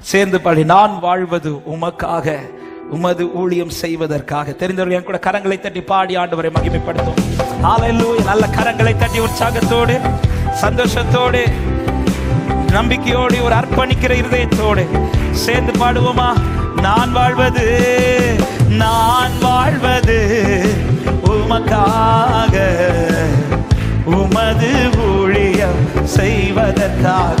சேர்ந்து பாடி நான் வாழ்வது உமக்காக உமது ஊழியம் செய்வதற்காக. தெரிந்தவர்கள் என் கூட கரங்களை தட்டி பாடி ஆண்டவரை மகிமைப்படுத்தும் ஹalleluya நல்ல கரங்களை தட்டி உற்சாகத்தோடு சந்தோஷத்தோடு நம்பிக்கையோடு ஒரு அர்ப்பணிக்கிற இருதயத்தோடு சேர்ந்து பாடுவோமா? நான் வாழ்வது நான் வாழ்வது உமக்காக உமது ஊழியம் செய்வதற்காக.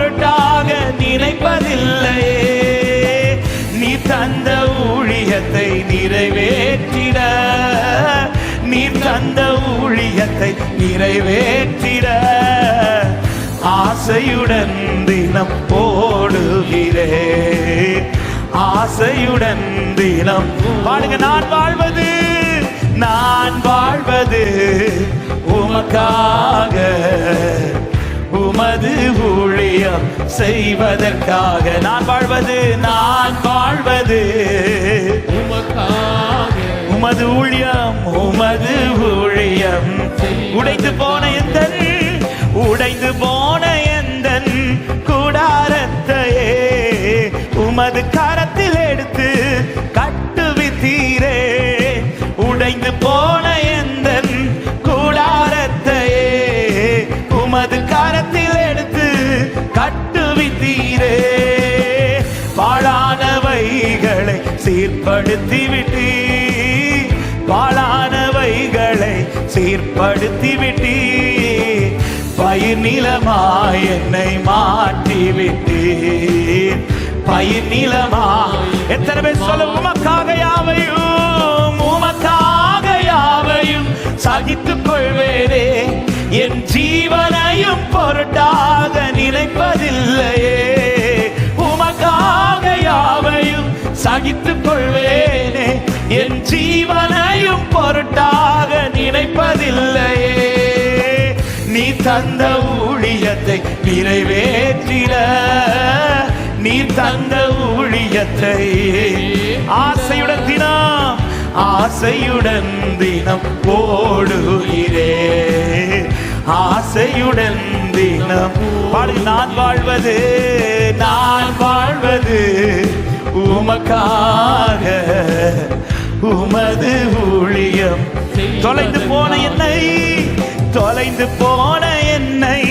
நிறைவேற்றிட ஆசையுடன் தினம் போடுகிறே. ஆசையுடன் தினம் வாழுங்க நான் வாழ்வது நான் வாழ்வது உமக்காக. உமது ஊழியம் செய்வதற்காக நான் வாழ்வது நான் வாழ்வது. உமக்காக உமது ஊழியம் உமது ஊழியம் உடைந்து போன எந்த உடைந்து போன எந்த கூடாரத்தையே உமது கரத்தில் எடுத்து கட்டுவித்தீரே உடைந்து போன எந்த கூடாரத்தையே உமது கரத்தில் எடுத்து கட்டுவித்தீரே பாழானவைகளை சீர்படுத்தி விட்டீர் சீர்படுத்தி விட்டீ பயிர் நிலமாய் என்னை மாற்றி விட்டீர் பயிர் நிலமாய் எத்தனை பேர் சொல்ல உமக்காக யாவையும் உமக்காக யாவையும் சகித்துக் கொள்வேனே. என் ஜீவனையும் பொருட்டாக நினைப்பதில்லையே. உமக்காக யாவையும் சகித்துக் கொள்வேனே. என் ஜீவனையும் தந்த ஊழியத்தை நிறைவேற்றிட. நீ தந்த ஊழியத்தை ஆசையுடன் தினம் ஆசையுடன் தினம் ஓடுகிறே ஆசையுடன் தினம் பாடு நான் வாழ்வது நான் வாழ்வது உமக்காக. உமது ஊழியம் தொலைந்து போன என்னை தொலைந்து போன என்னை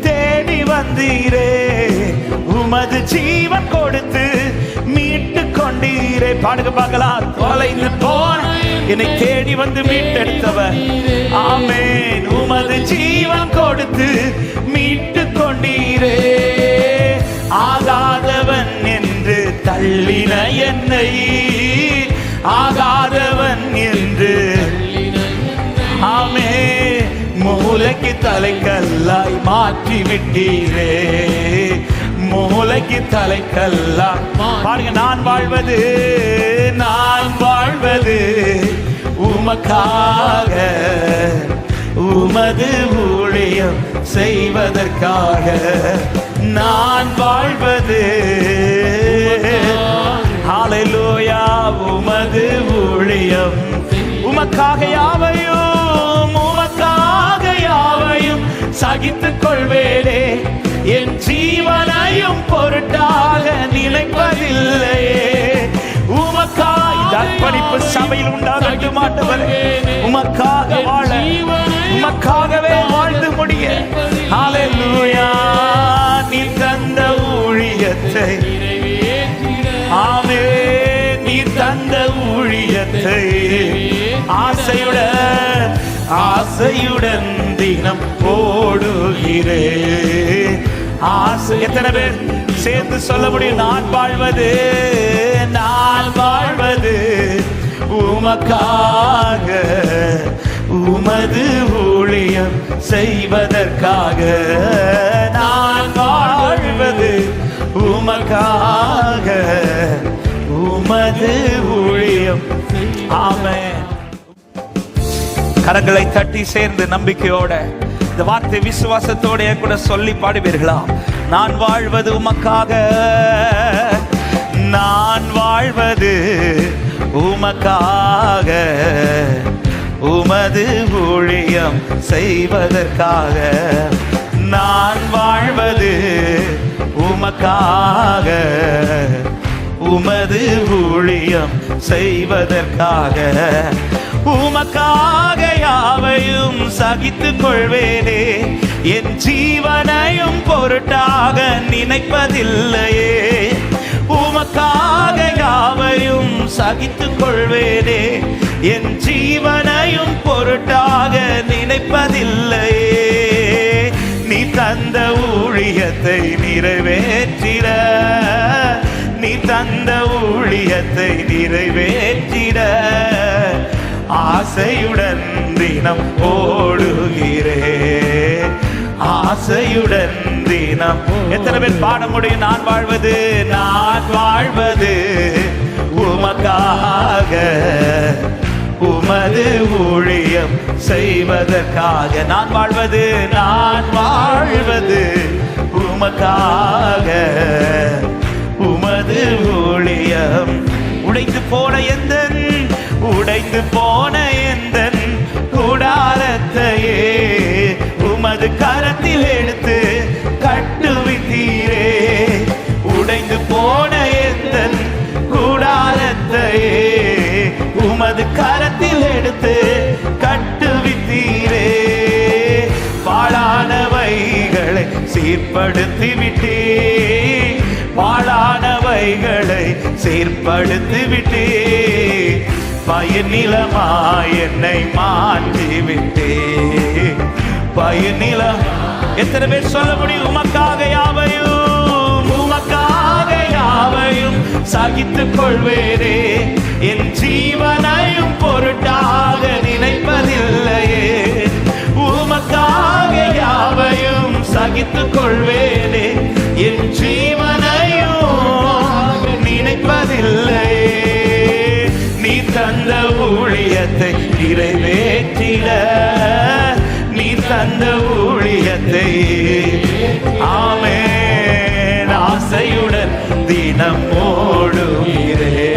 தேடி வந்தீரே. உமது ஜீவன் கொடுத்து மீட்டு கொண்டீரே. பாடுக பார்க்கலாம். தொலைந்து போன என்னை தேடி வந்து மீட்டெடுத்தவர். ஆமேன். உமது ஜீவன் கொடுத்து மீட்டு கொண்டீரே. ஆகாதவன் என்று தள்ளின என்னை. ஆகாதவன் என்று மூளைக்கு தலைக்கல்லாய் மாற்றி விட்டீரே. மூளைக்கு தலைக்கல்லாய் பாருங்க நான் வாழ்வது நான் வாழ்வது உமக்காக. உமது ஊழியம் செய்வதற்காக. நான் வாழ்வது. ஹalleluya உமது ஊழியம். உமக்காக யாவையும் சகித்துக் கொள்வேனே. என் ஜீவனையும் பொருட்டாக நினைப்பதில்லையே. உமக்காய் அர்ப்பணிப்பு சபையில் உண்டாகட்டு மாட்டவரே உமக்காக வாழ உமக்காகவே வாழ்ந்து முடிய. ஹalleluya. நீ தந்த ஊழியத்தை ஆமே நீ தந்த ஊழியத்தை ஆசையுடன் ஆசையுடன் தினம் ஓடுகிறே ஆசை எத்தனை பேர் சேர்ந்து சொல்ல முடியும்? நான் வாழ்வது நான் வாழ்வது உமக்காக உமது ஊழியம் செய்வதற்காக. நான் வாழ்வது உமக்காக உமது ஊழியம். ஆமே கரங்களை தட்டி சேர்ந்து நம்பிக்கையோட இந்த வார்த்தை விசுவாசத்தோட என் கூட சொல்லி பாடுவீர்களா? நான் வாழ்வது உமக்காக. நான் வாழ்வது உமக்காக. உமது ஊழியம் செய்வதற்காக. நான் வாழ்வது உமக்காக. உமது ஊழியம் செய்வதற்காக. உமக்காக யாவையும் சகித்து கொள்வேனே. என் ஜீவனையும் பொருட்டாக நினைப்பதில்லையே. உமக்காக யாவையும் சகித்து கொள்வேனே. என் ஜீவனையும் பொருட்டாக நினைப்பதில்லையே. நீ தந்த ஊழியத்தை நிறைவேற்றிட. நீ தந்த ஊழியத்தை நிறைவேற்றிட ஆசையுடன் தினம் ஓடுகிறே. ஆசையுடன் தினம் எத்தனை பேர் பாட முடியும்? நான் வாழ்வது நான் வாழ்வது உமக்காக. உமது ஊழியம் செய்வதற்காக. நான் வாழ்வது நான் வாழ்வது உமக்காக. கரத்தில் எடுத்து கட்டுவித்தீரே. உடைந்து போன எந்த கூடாரத்தையே உமது கரத்தில் எடுத்து கட்டுவித்தீரே. பாழானவைகளை சீர்படுத்தி விட்டே பாழானவைகளை சீர்படுத்தி விட்டே பயனிலமா என்னை மாற்றி விட்டே பயனிலம் எத்தனை பேர் சொல்ல முடியும்? உமக்காக யாவையும் உமக்காக யாவையும் சகித்துக் கொள்வேனே. என் ஜீவனையும் பொருட்டாக நினைப்பதில்லையே. உமக்காக யாவையும் சகித்துக் கொள்வேனே. என் ஜீவனையும் நினைப்பதில்லையே. நீ தந்த ஊழியத்தை நிறைவேற்றிட. தந்த ஊழியத்தை ஆமே ஆசையுடன் தினம் ஓடுகிறே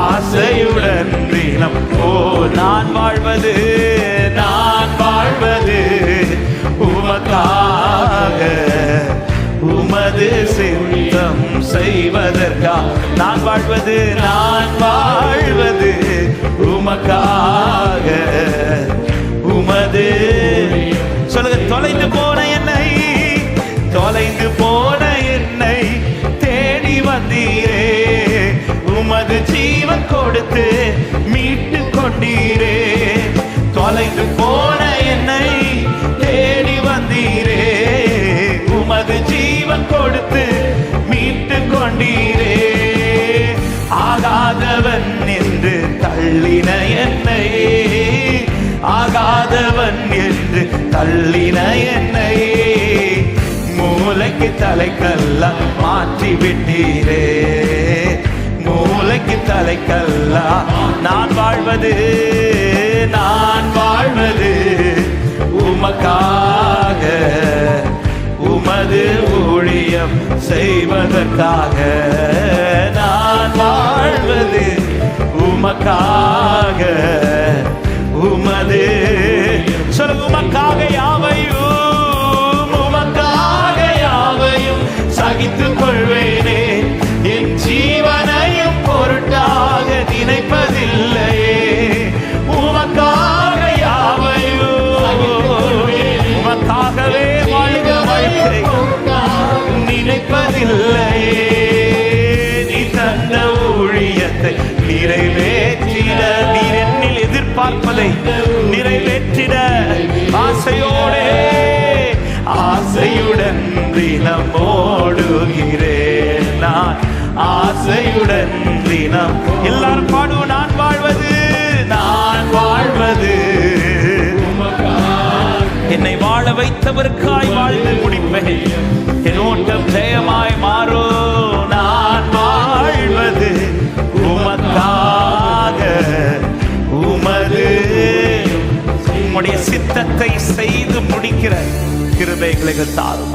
ஆசையுடன் தினம் ஓ நான் வாழ்வது நான் வாழ்வது உமக்காக. உமது சிந்தம் செய்வதற்கா நான் வாழ்வது நான் வாழ்வது உமக்காக. கொண்டீரே தொலைந்து போன என்னை தேடி வந்தீரே. உமது ஜீவன் கொடுத்து மீட்டு கொண்டீரே. ஆகாதவன் என்று தள்ளின என்னை ஆகாதவன் என்று தள்ளின என்னை மூளைக்கு தலைக்கல்ல மாற்றி விட்டீரே. வாழ்வது நான் வாழ்வது உமக்காக உமது ஊழியம் செய்வதற்காக. நான் வாழ்வது உமக்காக உமது சொல்லுங்க உமக்காக யாவையும் உமக்காக யாவையும் சகித்துக் கொள்வேனே. என் ஜீவனையும் பொருட்டாக நினைப்பதில்லை. நிறைவேற்றிட நீர் என்னில் எதிர்பார்ப்பதை நிறைவேற்றிட ஆசையோடே ஆசையுடன் தினம் ஓடுகிறேன் நான். ஆசையுடன் தினம். எல்லாரும் பாடுவோம் நான் வாழ்வது நான் வாழ்வது. என்னை வாழ வைத்தவருக்காய் வாழ்ந்து முடிப்பேன். என் ஓட்டம் ஜெயமாய் மாறும். உம்முடைய சித்தத்தை செய்து முடிக்கிற கிருபைகளை தாரும்